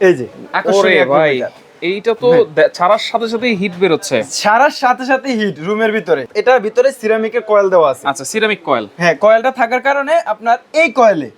এই যে আকর্ষণীয় ভাই। এইটা তো ছাড়ার সাথে সাথে হিট বেরোচ্ছে। সারার সাথে সাথে হিট রুমের ভিতরে। এটার ভিতরে সিরামিকের কয়েল দেওয়া আছে। আচ্ছা সিরামিক কয়েল হ্যাঁ কয়েলটা থাকার কারণে আপনার এই কয়েলে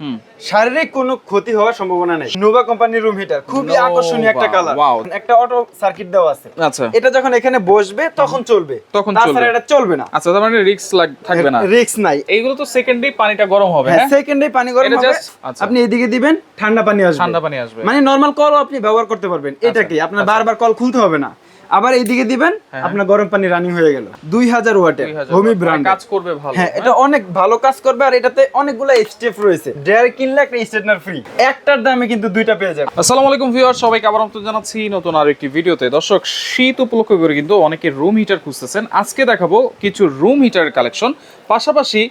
শারীরিক কোনো ক্ষতি হওয়ার সম্ভাবনা নেই। নোভা কোম্পানির রুম হিটার খুবই আকর্ষণীয় একটা কালার একটা অটো সার্কিট দেওয়া আছে। আচ্ছা। এটা যখন এখানে বসবে তখন চলবে। তখন চলবে। এটা চলবে না। আচ্ছা তার মানে রিস্ক থাকবে না। রিস্ক নাই। এইগুলো তো সেকেন্ডেই পানিটা গরম হবে হ্যাঁ হ্যাঁ? সেকেন্ডে পানি গরম হবে। আচ্ছা। আপনি এদিকে দিবেন ঠান্ডা পানি আসবে। ঠান্ডা পানি আসবে। মানে নরমাল কলও আপনি ব্যবহার করতে পারবেন। এটা কি? আপনার বারবার কল খুলতে হবে না। আবার এইদিকে দিবেন হ্যাঁ। আপনার গরম পানি রানিং হয়ে গেল। দুই হাজার ওয়াটের হোমি ব্র্যান্ড কাজ করবে ভালো। হ্যাঁ এটা অনেক ভালো কাজ করবে আর এটাতে অনেকগুলো স্টেপ রয়েছে। ড্রায়ার কিনলে একটা স্ট্রেটনার ফ্রি একটার দামে কিন্তু দুইটা পেয়ে যাবে আসসালামু আলাইকুম ভিউয়ার সবাইকে আবার আমন্ত্রণ জানাচ্ছি নতুন আরও একটি ভিডিওতে। দর্শক শীত উপলক্ষ করে কিন্তু অনেকে রুম হিটার খুঁজতেছেন। আজকে দেখাবো কিছু রুম হিটারের কালেকশন পাশাপাশি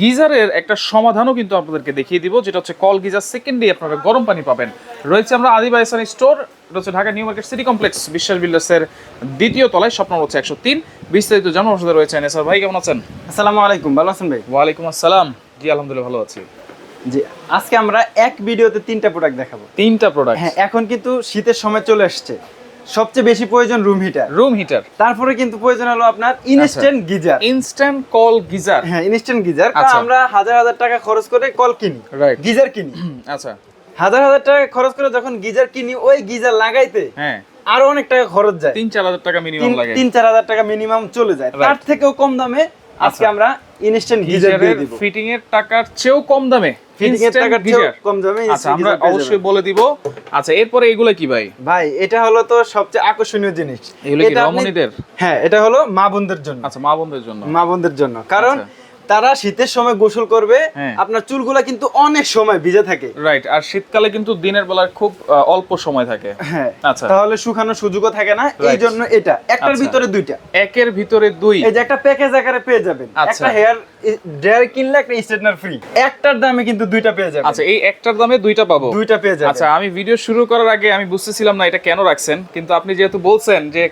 গিজারের একটা সমাধানও কিন্তু আপনাদেরকে দেখিয়ে দিব যেটা হচ্ছে কল গিজার। সেকেন্ডে আপনারা গরম পানি পাবেন। রয়েছে আমরা আদিবা এসান স্টোর। এটা হচ্ছে Dhaka new market city complex Biswas বিল্ডার্সের দ্বিতীয় তলায় স্বপ্ন হচ্ছে একশো তিন। বিস্তারিত আমার সাথে রয়েছে এনএসআর ভাই কেমন আছেন? আসসালামু আলাইকুম ভালো আছেন ভাই? ওয়ালাইকুম আসসালাম। জি আলহামদুলিল্লাহ ভালো আছি। জি আজকে আমরা এক ভিডিওতে তিনটা প্রোডাক্ট দেখাবো। তিনটা প্রোডাক্ট হ্যাঁ এখন কিন্তু শীতের সময় চলে আসছে সবচেয়ে বেশি প্রয়োজন রুম হিটার রুম হিটার তারপরে কিন্তু প্রয়োজন হলো আপনার ইনস্ট্যান্ট গিজার ইনস্ট্যান্ট কল গিজার হ্যাঁ ইনস্ট্যান্ট গিজার আচ্ছা। আমরা হাজার হাজার টাকা খরচ করে কল কিনি। গিজার কিনি। আচ্ছা। হাজার হাজার টাকা খরচ করে যখন গিজার কিনি ওই গিজার লাগাইতে হ্যাঁ। আরও অনেক টাকা খরচ যায়। তিন চার হাজার টাকা মিনিমাম লাগে। তিন চার হাজার টাকা মিনিমাম চলে যায়। তার থেকেও কম দামে আজকে আচ্ছা। আমরা ইনস্ট্যান্ট গিজার দিয়ে দিব। ফিটিং এর টাকার চেয়েও কম দামে। ফিটিং এর টাকার চেয়েও কম দামে আচ্ছা আমরা অবশ্যই বলে দিব। আচ্ছা এরপরে এগুলো কি ভাই? ভাই এটা হলো তো সবচেয়ে আকর্ষণীয় জিনিস। এগুলো কি রমণীদের? হ্যাঁ এটা হলো মা বোনদের জন্য। আচ্ছা মা বোনদের জন্য। মা বোনদের জন্য। কারণ। তারা শীতের সময় গোসল করবে হ্যাঁ। আপনার চুলগুলা কিন্তু অনেক সময় ভিজে থাকে। রাইট আর শীতকালে কিন্তু দিনের বেলায় খুব অল্প সময় থাকে। হ্যাঁ আচ্ছা। তাহলে শুকানোর সুযোগও থাকে না এই জন্য এটা একটার আচ্ছা। ভিতরে দুইটা। একের ভিতরে দুই। এই যে একটা প্যাকেজ আকারে পেয়ে যাবেন। আচ্ছা। একটা হেয়ার ড্রায়ার কিনলে একটা স্ট্রেটনার ফ্রি একটার দামে কিন্তু দুইটা পেয়ে যাবেন। আচ্ছা এই একটার দামে দুইটা পাবো। দুইটা পেয়ে যাবেন। আচ্ছা আমি ভিডিও শুরু করার আগে আমি বুঝতেছিলাম না এটা কেন রাখছেন কিন্তু আপনি যেহেতু বলছেন যে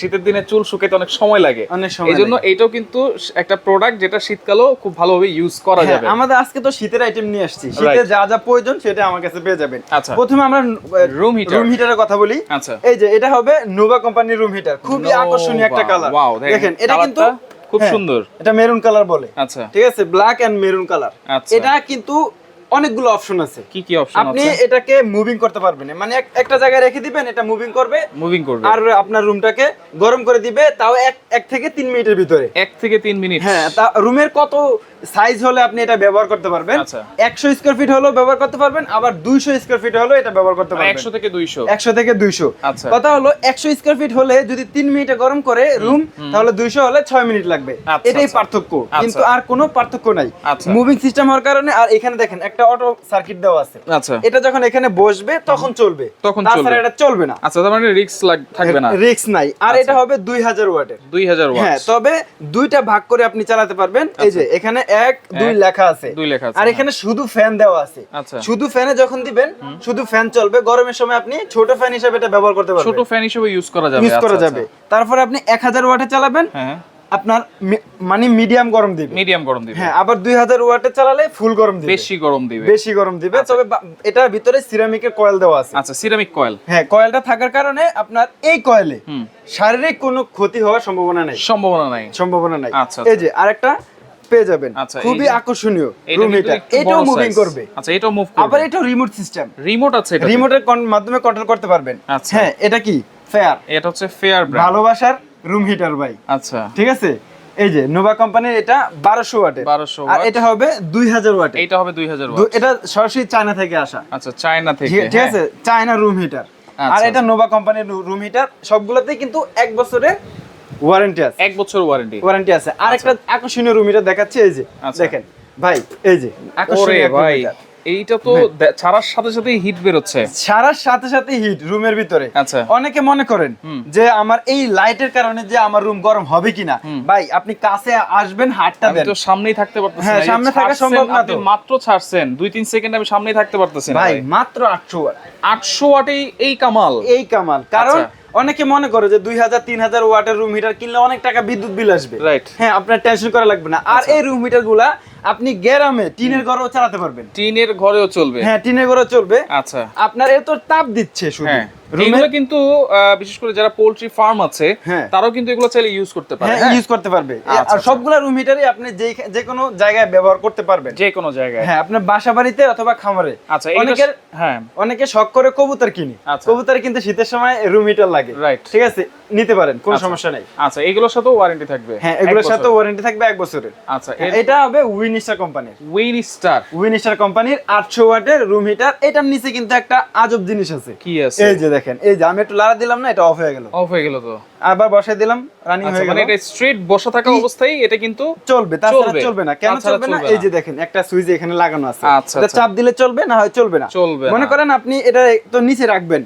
শীতের দিনে চুল শুকাতে অনেক সময় লাগে। এই জন্য এইটাও কিন্তু একটা প্রোডাক্ট যেটা শীতকালেও খুব ভালোভাবে ইউজ করা হ্যাঁ, যাবে। আমাদের আজকে তো শীতের আইটেম নিয়ে আসছি। শীতে যা যা প্রয়োজন সেটা আমার কাছে পেয়ে যাবেন। আচ্ছা। প্রথমে আমরা রুম হিটার রুম হিটারের কথা বলি। আচ্ছা। এই যে এটা হবে নোভা কোম্পানির রুম হিটার খুবই আকর্ষণীয় একটা কালার দেখেন এটা কিন্তু খুব হ্যাঁ, সুন্দর। এটা মেরুন কালার বলে। আচ্ছা। ঠিক আছে ব্ল্যাক এন্ড মেরুন কালার। এটা কিন্তু অনেকগুলো অপশন আছে। কি কি অপশন আপনি এটাকে মুভিং করতে পারবেন। মানে একটা জায়গায় রেখে দিবেন এটা মুভিং করবে। মুভিং করবে। আর আপনার রুমটাকে গরম করে দিবে তাও এক এক থেকে তিন মিনিটের ভিতরে। এক থেকে তিন মিনিট। হ্যাঁ তা রুমের কত সাইজ হলে আপনি এটা ব্যবহার করতে পারবেন। আচ্ছা। একশো স্কোয়ার ফিট হলেও ব্যবহার করতে পারবেন আবার দুইশো স্কোয়ার ফিট হলেও এটা ব্যবহার করতে পারবেন। একশো থেকে দুইশো। একশো থেকে দুইশো। আচ্ছা। কথা হলো একশো স্কোয়ার ফিট হলে যদি তিন মিনিটে গরম করে রুম তাহলে দুইশো হলে ছয় মিনিট লাগবে। আচ্ছা, এটাই। পার্থক্য। কিন্তু আর কোনো পার্থক্য নাই। মুভিং সিস্টেম হওয়ার কারণে আর এখানে দেখেন একটা অটো সার্কিট দেওয়া আছে। এটা যখন এখানে বসবে তখন চলবে। তখন চলবে। এটা চলবে না। আচ্ছা তার মানে রিস্ক থাকবে না। রিস্ক নাই। আর। এটা হবে দুই হাজার ওয়াটের। দুই হাজার হ্যাঁ তবে দুইটা ভাগ করে আপনি চালাতে পারবেন। এই যে এখানে এক দুই লেখা আছে। দুই লেখা আছে, আর হ্যাঁ। এখানে শুধু ফ্যান দেওয়া আছে। আচ্ছা। শুধু ফ্যানে যখন দিবেন শুধু ফ্যান চলবে। গরমের সময় আপনি ছোট ফ্যান হিসেবে এটা ব্যবহার করতে ছোট ফ্যান হিসেবে ইউজ করা যাবে। ইউজ করা আচ্ছা, যাবে। তারপরে আপনি এক হাজার ওয়াটে চালাবেন। আচ্ছা। হ্যাঁ। আপনার মানে মিডিয়াম গরম দিবে। মিডিয়াম গরম দিবে। হ্যাঁ আবার দুই হাজার ওয়াটে চালালে ফুল গরম দিবে। বেশি গরম দিবে। বেশি গরম দিবে। তবে এটার ভিতরে সিরামিকের কয়েল দেওয়া আছে। আচ্ছা সিরামিক কয়েল হ্যাঁ কয়েলটা থাকার কারণে আপনার এই কয়েলে শারীরিক কোনো ক্ষতি হওয়ার সম্ভাবনা নেই। সম্ভাবনা নাই। সম্ভাবনা নাই। আচ্ছা, এই যে আরেকটা পেয়ে যাবেন। আচ্ছা, এই খুবই যে- আকর্ষণীয় রুম হিটার এটাও মুভিং করবে। আচ্ছা এটাও মুভ করবে। আবার এটাও রিমোট সিস্টেম রিমোট আছে এটা। রিমোটের মাধ্যমে কন্ট্রোল করতে পারবেন। আচ্ছা। হ্যাঁ এটা কি? ফেয়ার এটা হচ্ছে ফেয়ার ব্র্যান্ড ভালোবাসার রুম হিটার ভাই। আচ্ছা। ঠিক আছে? এই যে নোভা কোম্পানির এটা বারোশো ওয়াটের 1200 আর এটা হবে দুই হাজার ওয়াটের এইটা হবে দুই হাজার এটা সরাসরি চায়না থেকে আসা। আচ্ছা চায়না থেকে ঠিক হ্যাঁ। আছে? চায়না রুম হিটার আচ্ছা, আর এটা নোভা কোম্পানির রুম হিটার সবগুলোতেই কিন্তু এক বছরের ওয়ারেন্টি আছে। এক বছর ওয়ারেন্টি ওয়ারেন্টি আছে। আর একটা আকর্ষণীয় রুম হিটার দেখাচ্ছে এই যে আচ্ছা। দেখেন। ভাই এই যে আকর্ষণীয় ভাই এইটা তো ছাড়ার সাথে সাথে হিট বেরোচ্ছে। সারার সাথে সাথে হিট রুমের ভিতরে। আচ্ছা। অনেকে মনে করেন যে আমার এই লাইটের কারণে যে আমার রুম গরম হবে কিনা। ভাই আপনি কাছে আসবেন হাতটা দেন। তো সামনেই থাকতে পারতেছি হ্যাঁ, সামনে থাকা সম্ভব না তো। মাত্র ছাড়ছেন। দুই তিন সেকেন্ড আমি সামনেই থাকতে পারতেছি ভাই। মাত্র আটশো ওয়াট। আটশো ওয়াটেই এই কামাল। এই কামাল। কারণ আচ্ছা। অনেকে মনে করে যে দুই হাজার তিন হাজার ওয়াটের রুম হিটার কিনলে অনেক টাকা বিদ্যুৎ বিল আসবে। রাইট হ্যাঁ আপনার টেনশন করা লাগবে না। আর এই রুম হিটারগুলা আপনি গ্রামে টিনের ঘরেও চালাতে পারবেন। টিনের ঘরেও চলবে? হ্যাঁ টিনের ঘরেও চলবে। আচ্ছা। আপনার এত তাপ দিচ্ছে শুধু। হ্যাঁ। এগুলো কিন্তু বিশেষ করে যারা পোল্ট্রি ফার্ম আছে হ্যাঁ। তারাও কিন্তু এগুলো চাইলে ইউজ করতে পারে হ্যাঁ হ্যাঁ? ইউজ করতে পারবে। আচ্ছা, আর আচ্ছা। সবগুলা রুম হিটারই আপনি যে যে কোনো জায়গায় ব্যবহার করতে পারবেন। যে কোনো জায়গায়। হ্যাঁ আপনার বাসা বাড়িতে অথবা খামারে। আচ্ছা হ্যাঁ। অনেকে শখ করে কবুতর কিনি। আচ্ছা। কবুতর কিন্তু শীতের সময় রুম হিটার লাগে। Right. ঠিক আছে? নিতে পারেন কোনো আচ্ছা। সমস্যা নেই। আচ্ছা এগুলোর সাথেও ওয়ারেন্টি থাকবে। হ্যাঁ এগুলোর সাথে ওয়ারেন্টি থাকবে এক বছরের। আচ্ছা হ্যাঁ, এটা হবে উইনিস্টার কোম্পানির উইনিস্টার উইনিস্টার কোম্পানির আটশো ওয়াটের রুম হিটার এটার নিচে কিন্তু একটা আজব জিনিস আছে। কি আছে? এই যে দেখেন এই যে আমি একটু লাড়া দিলাম না এটা অফ হয়ে গেল। অফ হয়ে গেল তো? আবার বসাই দিলাম। রানিং আচ্ছা হয়ে গেল। মানে এটা স্ট্রেট বসে থাকা অবস্থায় এটা কিন্তু চলবে তাছাড়া চলবে। না। কেন চলবে না? এই যে দেখেন একটা সুইচ এখানে লাগানো আছে। আচ্ছা, এটা আচ্ছা। চাপ দিলে চলবে না হয় চলবে না? চলবে মনে করেন আপনি এটা তো নিচে রাখবেন।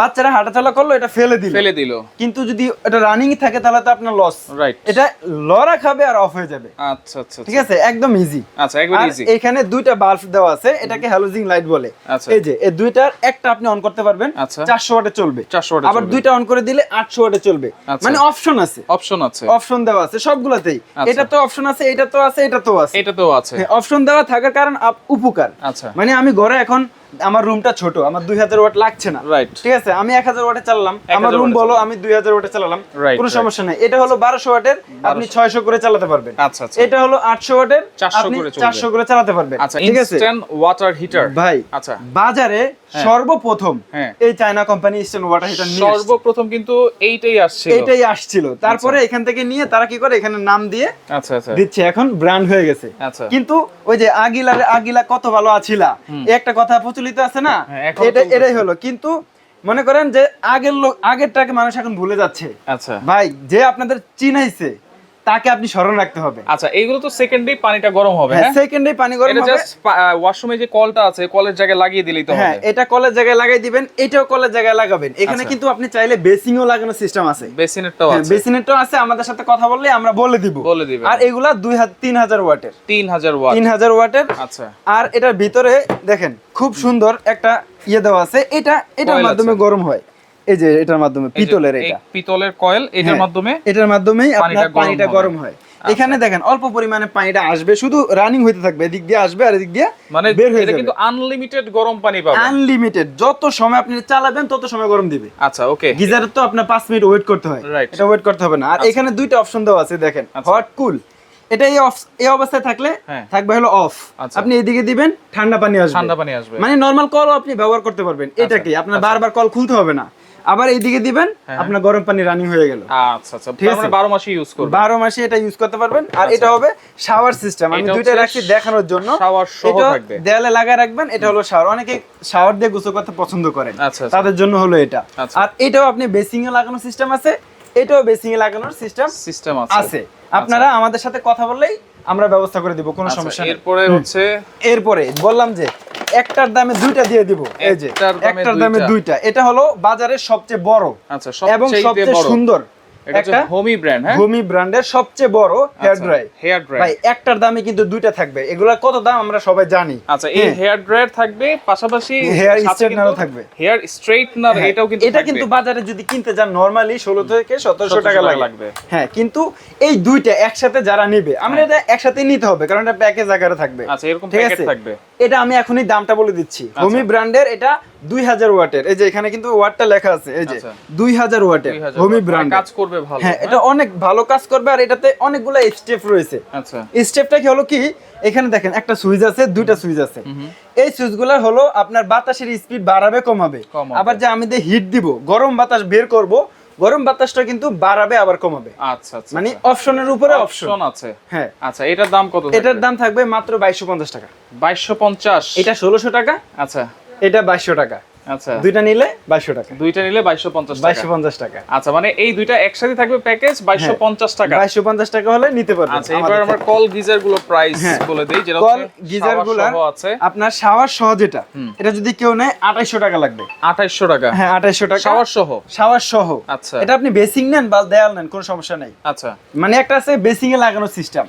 বাচ্চারা হাঁটাচলা করল এটা ফেলে দিল। ফেলে দিল। কিন্তু যদি এটা রানিং থাকে তাহলে তো আপনার লস রাইট এটা লড়া খাবে আর অফ হয়ে যাবে। আচ্ছা আচ্ছা ঠিক আছে? একদম ইজি আচ্ছা আর ইজি এখানে দুইটা বাল্ব দেওয়া আছে এটাকে হ্যালোজিং লাইট বলে। এই যে এই দুইটার একটা আপনি অন করতে পারবেন আচ্ছা। চারশো ওয়াটে চলবে। 400 ওয়াটে আবার দুইটা অন করে দিলে আটশো ওয়াটে চলবে। মানে অপশন আছে। অপশন আছে। অপশন দেওয়া আছে সবগুলোতেই। আচ্ছা। এটা তো অপশন আছে এটা তো আছে এটা তো আছে। এটা তো আছে অপশন দেওয়া থাকার কারণ উপকার। আচ্ছা। মানে আমি ঘরে এখন আমার রুমটা ছোট আমার দুই হাজার ওয়াট লাগছে না। রাইট ঠিক আছে? আমি এক হাজার ওয়াটে চালালাম। আমার রুম বলো আমি দুই হাজার ওয়াটে চালালাম। কোনো সমস্যা নেই। এটা হলো বারোশো ওয়াটের আপনি ছয়শো করে চালাতে পারবেন। আচ্ছা আচ্ছা। এটা হলো আটশো ওয়াটের 400 করে চারশো করে চালাতে পারবেন। আচ্ছা ঠিক আছে? ওয়াটার হিটার ভাই আচ্ছা। বাজারে সর্বপ্রথম হ্যাঁ। এই China company eastern water heater নিয়ে সর্বপ্রথম কিন্তু এইটাই আসছিল। এটাই আসছিল। তারপরে এখান থেকে নিয়ে তারা কি করে? এখানে নাম দিয়ে আচ্ছা আচ্ছা। দিচ্ছে। এখন ব্র্যান্ড হয়ে গেছে। আচ্ছা। কিন্তু ওই যে আগিলার আগিলা কত ভালো আছিলা? একটা কথা প্রচলিত আছে না? হ্যাঁ, এটা। এটাই হলো। কিন্তু মনে করেন যে আগের লোক আগেরটাকে মানুষ এখন ভুলে যাচ্ছে। আচ্ছা। ভাই যে আপনাদের চিনাইছে তাকে আপনি স্মরণ রাখতে হবে। আচ্ছা এইগুলো তো সেকেন্ডেই পানিটা গরম হবে হ্যাঁ সেকেন্ডে পানি গরম এটা হবে। জাস্ট ওয়াশরুমে যে কলটা আছে কলের জায়গায় লাগিয়ে দিলেই তো হবে। হ্যাঁ এটা কলের জায়গায় লাগাই দিবেন এটাও কলের জায়গায় লাগাবেন। এখানে আচ্ছা। কিন্তু আপনি চাইলে বেসিংও লাগানোর সিস্টেম আছে। বেসিনেরটাও হ্যাঁ আছে। বেসিনেরটাও আছে আমাদের সাথে কথা বললে আমরা বলে দিব। বলে দিবেন। আর এগুলা তিন হাজার ওয়াটের। 3000 ওয়াট। তিন হাজার ওয়াটের। আচ্ছা। আর এটার ভিতরে দেখেন খুব সুন্দর একটা ইয়ে দেওয়া আছে। এটা এটার মাধ্যমে গরম হয়। এই যে এটার মাধ্যমে পিতলের এটা। পিতলের কয়েল এটার হ্যাঁ, মাধ্যমে এটার মাধ্যমেই আপনার পানিটা গরম হয়। এখানে দেখেন অল্প পরিমাণে পানিটা আসবে শুধু রানিং হইতে থাকবে এদিক দিয়ে আসবে আর এদিক দিয়ে মানে বের হয়ে যাবে। কিন্তু আনলিমিটেড গরম পানি পাবেন আনলিমিটেড যত সময় আপনি চালাবেন তত সময় গরম দিবে। আচ্ছা ওকে গিজারের তো আপনার মিনিট ওয়েট করতে হয়। এটা ওয়েট করতে হবে না। আর এখানে দুইটা অপশন দেওয়া আছে দেখেন আচ্ছা। হট কুল এটা এই অফ এই অবস্থায় থাকলে হ্যাঁ। থাকবে হলো অফ আচ্ছা। আপনি এদিকে দিবেন ঠান্ডা পানি আসবে। ঠান্ডা পানি আসবে। মানে নরমাল কল আপনি ব্যবহার করতে পারবেন। এটা কি আপনার বারবার কল খুলতে হবে না। আবার এইদিকে দিবেন হ্যাঁ। আপনার গরম পানি রানিং হয়ে গেল। আচ্ছা আচ্ছা। ঠিক মানে আছে। 12 মাসই ইউজ করবে বারো মাসে এটা ইউজ করতে পারবেন। আর এটা হবে শাওয়ার সিস্টেম আমি দুইটা রাখছি দেখানোর জন্য। সহ থাকবে। দেয়ালে লাগায় রাখবেন এটা হলো শাওয়ার অনেকে শাওয়ার দিয়ে গোসল করতে পছন্দ করেন। আচ্ছা, আচ্ছা। তাদের জন্য হলো এটা। আচ্ছা। আর এটাও আপনি বেসিং এ লাগানোর সিস্টেম আছে। এটাও বেসিং এ লাগানোর সিস্টেম সিস্টেম আছে। আপনারা আমাদের সাথে কথা বললেই আমরা ব্যবস্থা করে দিব কোনো আচ্ছা, সমস্যা নেই। এরপরে হচ্ছে এরপরে বললাম যে একটার দামে দুইটা দিয়ে দিব। এই যে একটার দামে দুইটা। এটা হলো বাজারের সবচেয়ে বড় আচ্ছা এবং সবচেয়ে সুন্দর। একটা হোমি ব্র্যান্ড হ্যাঁ? ভূমি ব্র্যান্ডের সবচেয়ে বড় হেয়ার ড্রাই হেয়ার ড্রায়ার ভাই একটার দামে কিন্তু দুইটা থাকবে। এগুলার কত দাম আমরা সবাই জানি। আচ্ছা এই হ্যাঁ। হেয়ার ড্রায়ার থাকবে পাশাপাশি Hair straightener-ও থাকবে। হেয়ার স্ট্রেটনার হ্যাঁ, এটাও কিন্তু এটা কিন্তু বাজারে যদি কিনতে যান নরমালি ষোলো থেকে সতেরোশো 1700 টাকা লাগবে। হ্যাঁ কিন্তু এই দুইটা একসাথে যারা নিবে আমরা এটা একসাথে নিতে হবে কারণ এটা প্যাকেজ আকারে থাকবে। আচ্ছা এরকম আছে? থাকবে। এটা আমি এখনই দামটা বলে দিচ্ছি। আচ্ছা। হোমি ব্র্যান্ডের এটা দুই হাজার ওয়াটের। এই যে এখানে কিন্তু ওয়াটটা লেখা আছে এই যে আচ্ছা। দুই হাজার ওয়াটের হোমি ব্র্যান্ড কাজ করবে ভালো হ্যাঁ এটা অনেক ভালো কাজ করবে আর এটাতে অনেকগুলো স্টেপ রয়েছে। আচ্ছা। স্টেপটা কি হলো কি? এখানে দেখেন একটা সুইচ আছে দুইটা সুইচ আছে। এই সুইচগুলো হলো আপনার বাতাসের স্পিড বাড়াবে কমাবে। আবার যে আমি হিট দিব গরম বাতাস বের করব গরম বাতাসটা কিন্তু বাড়াবে আবার কমাবে। আচ্ছা আচ্ছা মানে অপশনের উপরে অপশন আছে। হ্যাঁ। আচ্ছা এটার দাম কত এটার দাম থাকবে মাত্র বাইশশো পঞ্চাশ টাকা। 2250 এটা ষোলোশো টাকা। আচ্ছা। এটা বাইশশো টাকা। আচ্ছা। দুইটা নিলে বাইশশো টাকা। দুইটা নিলে 2250 টাকা। বাইশশো পঞ্চাশ টাকা। আচ্ছা মানে এই দুইটা একসাথে থাকবে প্যাকেজ 2250 টাকা। বাইশশো পঞ্চাশ টাকা হলে নিতে পারবেন আচ্ছা এবার আমরা কল গিজারগুলো প্রাইস হ্যাঁ। বলে দেই যেটা কল গিজারগুলা আছে। আপনার শাওয়ার সহ যেটা এটা যদি কেউ নেয় আঠাইশশো টাকা লাগবে। 2800 টাকা। হ্যাঁ আঠাইশশো টাকা। শাওয়ার সহ? শাওয়ার সহ। আচ্ছা। এটা আপনি বেসিং নেন বা দেয়াল নেন কোনো সমস্যা নেই। আচ্ছা। মানে একটা আছে বেসিং এ লাগানো সিস্টেম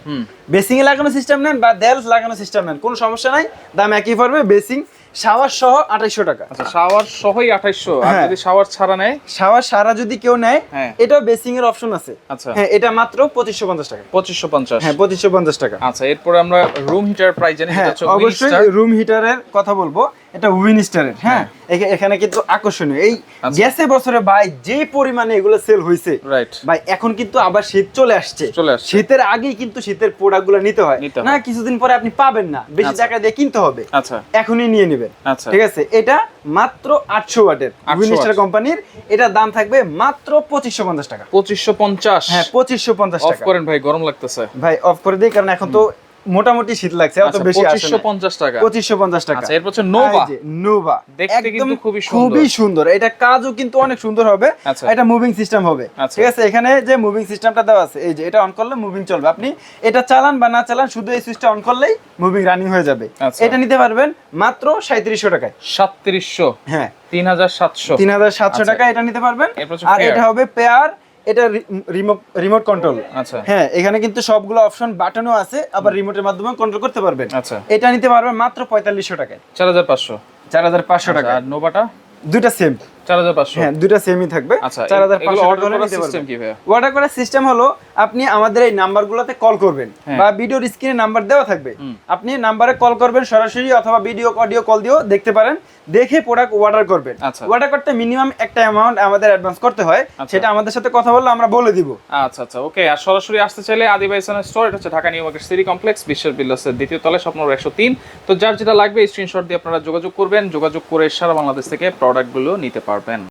বেসিং এ লাগানো সিস্টেম নেন বা দেয়াল লাগানো সিস্টেম নেন কোনো সমস্যা নাই। দাম একই পড়বে বেসিং শাওয়ার সহ আঠাইশশো টাকা। আচ্ছা শাওয়ার সহই আঠাইশো আর হ্যাঁ। যদি শাওয়ার ছাড়া নেয়? শাওয়ার সারা যদি কেউ নেয় হ্যাঁ। এটাও বেসিং এর অপশন আছে। আচ্ছা। হ্যাঁ এটা মাত্র পঁচিশশো পঞ্চাশ টাকা। পঁচিশশো পঞ্চাশ। হ্যাঁ পঁচিশশো পঞ্চাশ টাকা। আচ্ছা এরপরে আমরা রুম হিটার প্রাইস জানি হ্যাঁ অবশ্যই রুম হিটারের কথা বলব। এটা উইনস্টারের হ্যাঁ? এখানে কিন্তু আকর্ষণীয়। এই আচ্ছা। গ্যাসে বছরে ভাই যে পরিমাণে এগুলো সেল হয়েছে ভাই এখন কিন্তু আবার শীত চলে আসছে। শীতের আগেই কিন্তু শীতের নিতে হয়। না কিছুদিন পরে আপনি পাবেন না। বেশি আচ্ছা। টাকা দিয়ে কিনতে হবে। আচ্ছা। এখনই নিয়ে নেবেন। আচ্ছা। ঠিক আছে? এটা মাত্র আটশো ওয়াটের 800 উইনস্টার কোম্পানির। এটার দাম থাকবে মাত্র পঁচিশশো পঞ্চাশ টাকা। পঁচিশশো পঞ্চাশ। হ্যাঁ পঁচিশশো পঞ্চাশ টাকা। করেন ভাই গরম লাগতেছে। ভাই অফ করে দিই কারণ এখন তো মোটামুটি শীত লাগছে অত আচ্ছা বেশি আসে না। পঞ্চাশ টাকা। পঁচিশশো পঞ্চাশ টাকা। আচ্ছা এরপর হচ্ছে নোভা নোভা দেখতে কিন্তু খুবই সুন্দর। খুবই সুন্দর। এটা কাজও কিন্তু অনেক সুন্দর হবে। আচ্ছা। এটা মুভিং সিস্টেম হবে। আচ্ছা। ঠিক আছে এখানে যে মুভিং সিস্টেমটা দেওয়া আছে এই যে এটা অন করলে মুভিং চলবে। আপনি এটা চালান বা না চালান শুধু এই সুইচটা অন করলেই মুভিং রানিং হয়ে যাবে। এটা নিতে পারবেন মাত্র সাঁত্রিশশো টাকায়। সাতত্রিশশো হ্যাঁ। তিন হাজার সাতশো। তিন হাজার সাতশো আচ্ছা। টাকা এটা নিতে পারবেন। আর এটা হবে পেয়ার এটা রিমোট রিমোট কন্ট্রোল আচ্ছা। হ্যাঁ এখানে কিন্তু সবগুলো অপশন বাটনও আছে আবার রিমোটের মাধ্যমে কন্ট্রোল করতে পারবেন। আচ্ছা। এটা নিতে পারবেন মাত্র পঁয়তাল্লিশশো টাকায়। চার হাজার পাঁচশো। চার হাজার পাঁচশো টাকা আর নোভাটা দুইটা সেম চার হাজার পাঁচশো। হ্যাঁ দুইটা সেমই থাকবে। আচ্ছা চার হাজার পাঁচশো অর্ডার করার সিস্টেম কি ভাই অর্ডার করার সিস্টেম হলো আপনি আমাদের এই নাম্বারগুলোতে কল করবেন হ্যাঁ। বা ভিডিওর স্ক্রিনে নাম্বার দেওয়া থাকবে। আপনি নাম্বারে কল করবেন সরাসরি অথবা ভিডিও অডিও কল দিয়েও দেখতে পারেন। দেখে প্রোডাক্ট অর্ডার করবেন। আচ্ছা। অর্ডার করতে মিনিমাম একটা অ্যামাউন্ট আমাদের অ্যাডভান্স করতে হয়। আচ্ছা। সেটা আমাদের সাথে কথা বললে আমরা বলে দিব। আচ্ছা আচ্ছা ওকে। আর সরাসরি আসতে চাইলে আদিবাই স্টোর এটা হচ্ছে Dhaka new market city complex বিশ্বের বিল্লাসের দ্বিতীয় তলায় স্বপ্ন একশো তিন। তো যার যেটা লাগবে স্ক্রিনশট দিয়ে আপনারা যোগাযোগ করবেন। যোগাযোগ করে সারা বাংলাদেশ থেকে প্রোডাক্টগুলো নিতে পারবেন।